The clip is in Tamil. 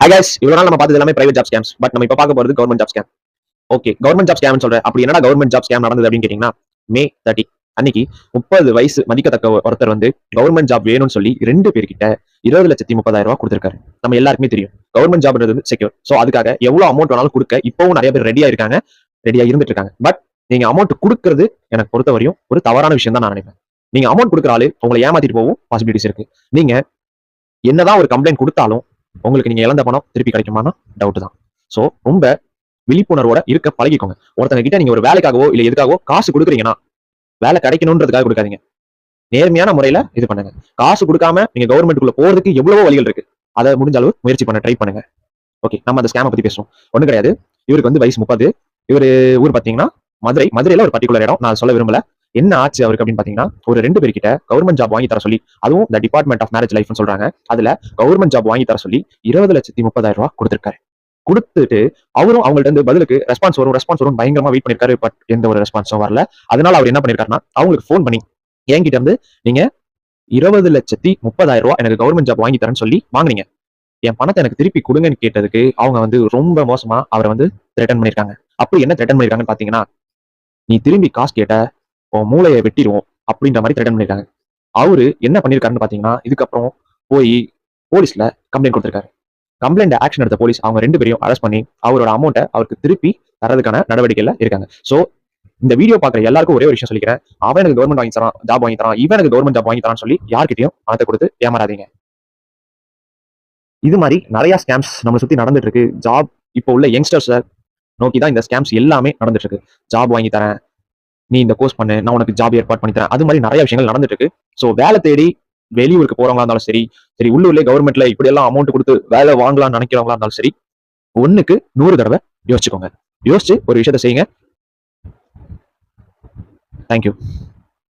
ஐஸ் இவ்வளவு நாள் நம்ம பார்த்தது எல்லாமே பிரைவேட் ஜாப் ஸ்கேம்ஸ் பட் நம்ம இப்ப பார்க்க போறது government job scam okay government job scam சொல்றேன். அப்படி என்னடா கவர்மெண்ட் ஜாப் ஸ்கேம் நடந்தது அப்படின்னு கேட்டீங்கன்னா மே தேர்ட்டி அன்னைக்கு முப்பது வயசு மதிக்கத்தக்க ஒருத்தர் வந்து கவர்மெண்ட் ஜாப் வேணும்னு சொல்லி ரெண்டு பேர்கிட்ட இருபது லட்சத்தி முப்பதாயிரம் ரூபாய் கொடுத்திருக்காரு. நம்ம எல்லாருக்குமே தெரியும். கவர்மெண்ட் ஜாப்ன்றது செக்யூர் சோ அதுக்காக எவ்வளவு அமௌண்ட் வேணாலும் கொடுக்க இப்பவும் நிறைய பேர் ரெடியா இருக்காங்க ரெடியா இருந்துட்டு இருக்காங்க. பட் நீங்க அமௌண்ட் கொடுக்கறது எனக்கு பொறுத்த வரையும் ஒரு தவறான விஷயம் தான் நான் நினைப்பேன் நீங்க அமௌண்ட் கொடுக்குற ஆளு உங்களை ஏமாத்திட்டு போகும் பாசிபிலிட்டிஸ் இருக்கு. நீங்க என்னதான் ஒரு கம்ப்ளைண்ட் கொடுத்தாலும் உங்களுக்கு நீங்க இழந்த பணம் திருப்பி கிடைக்குமானா டவுட் தான். ஸோ ரொம்ப விழிப்புணர்வோட இருக்க பழகிக்கோங்க. ஒருத்தங்க கிட்ட நீங்க ஒரு வேலைக்காகவோ இல்லை எதுக்காகவோ காசு கொடுக்குறீங்கன்னா வேலை கிடைக்கணுன்றதுக்காக கொடுக்காதீங்க. நேர்மையான முறையில இது பண்ணுங்க. காசு கொடுக்காம நீங்க கவர்மெண்ட்டுக்குள்ள போறதுக்கு எவ்வளவோ வழிகள் இருக்கு. அதை முடிஞ்ச அளவு முயற்சி பண்ண ட்ரை பண்ணுங்க. ஓகே நம்ம அந்த ஸ்கேமை பத்தி பேசுவோம். ஒன்றும் கிடையாது. இவருக்கு வந்து வயசு முப்பது. இவரு ஊர் பார்த்தீங்கன்னா மதுரை மதுரையில ஒரு பர்டிகுலர் இடம். நான் சொல்ல விரும்பல. என்ன ஆச்சு அவருக்கு அப்படின்னு பாத்தீங்கன்னா ஒரு ரெண்டு பேர்கிட்ட கவர்மெண்ட் ஜாப் வாங்கி தர சொல்லி அதுவும் இந்த டிபார்ட்மெண்ட் ஆஃப் மேரேஜ் லைஃப்னு சொல்றாங்க. அதுல கவர்மெண்ட் ஜாப் வாங்கி தர சொல்லி இருபது லட்சத்தி முப்பதாயிரம் ரூபாய் கொடுத்திருக்காரு. கொடுத்துட்டு அவரும் அவங்கள்ட்ட இருந்து பதிலுக்கு ரெஸ்பான்ஸ் வரும் ரெஸ்பான்ஸ் வரும் பயங்கரமா வெயிட் பண்ணிருக்காரு பட் எந்த ஒரு ரெஸ்பான்ஸும் வரல. அதனால அவர் என்ன பண்ணிருக்காருன்னா அவங்களுக்கு ஃபோன் பண்ணி என்கிட்ட இருந்து நீங்க இருபது லட்சத்தி முப்பதாயிரம் ரூபாய் எனக்கு கவர்மெண்ட் ஜாப் வாங்கி தரேன்னு சொல்லி வாங்குனீங்க. என் பணத்தை எனக்கு திருப்பி கொடுங்கன்னு கேட்டதுக்கு அவங்க வந்து ரொம்ப மோசமா அவரை வந்து த்ரெட்டன் பண்ணிருக்காங்க. அப்படி என்ன த்ரெட்டன் பண்ணிருக்காங்கன்னு பாத்தீங்கன்னா நீ திரும்பி காசு கேட்ட உன் மூளையை வெட்டிடுவோம் அப்படின்ற மாதிரி த்ரெட்டன் பண்ணிருக்காங்க. அவரு என்ன பண்ணிருக்காருன்னு பார்த்தீங்கன்னா இதுக்கப்புறம் போய் போலீஸ்ல கம்ப்ளைண்ட் கொடுத்திருக்காரு. கம்ப்ளைண்ட் ஆக்ஷன் எடுத்த போலீஸ் அவங்க ரெண்டு பேரையும் அரெஸ்ட் பண்ணி அவரோட அமௌண்ட்டை அவருக்கு திருப்பி தரதுக்கான நடவடிக்கையில இருக்காங்க. ஸோ இந்த வீடியோ பார்க்குற எல்லாருக்கும் ஒரே ஒரு விஷயம் சொல்லிக்கிறேன். அவன் எனக்கு கவர்மெண்ட் வாங்கி தரான் ஜாப் வாங்கி தரான் இவன் எனக்கு கவர்மெண்ட் ஜாப் வாங்கி தரான்னு சொல்லி யார்கிட்டையும் பணத்தை கொடுத்து ஏமாறாதீங்க. இது மாதிரி நிறைய ஸ்கேம்ஸ் நம்மளை சுத்தி நடந்துட்டு இருக்கு. ஜாப் இப்போ உள்ள யங்ஸ்டர்ஸை நோக்கி தான் இந்த ஸ்கேம்ஸ் எல்லாமே நடந்துட்டு இருக்கு. ஜாப் வாங்கி தரேன் நீ இந்த கோர்ஸ் பண்ணு நான் உனக்கு ஜாப் ஏற்பாடு பண்ணி தரேன். அது மாதிரி நிறைய விஷயங்கள் நடந்துட்டு இருக்கு ஸோ வேலை தேடி வெளியூருக்கு போறவங்களா இருந்தாலும் சரி சரி உள்ளூர்லேயே கவர்மெண்ட்ல இப்படி எல்லாம் அமௌண்ட் கொடுத்து வேலை வாங்கலாம்னு நினைக்கிறவங்களா இருந்தாலும் சரி ஒண்ணுக்கு நூறு தடவை யோசிச்சுக்கோங்க. யோசிச்சு ஒரு விஷயத்த செய்யுங்க. தேங்க்யூ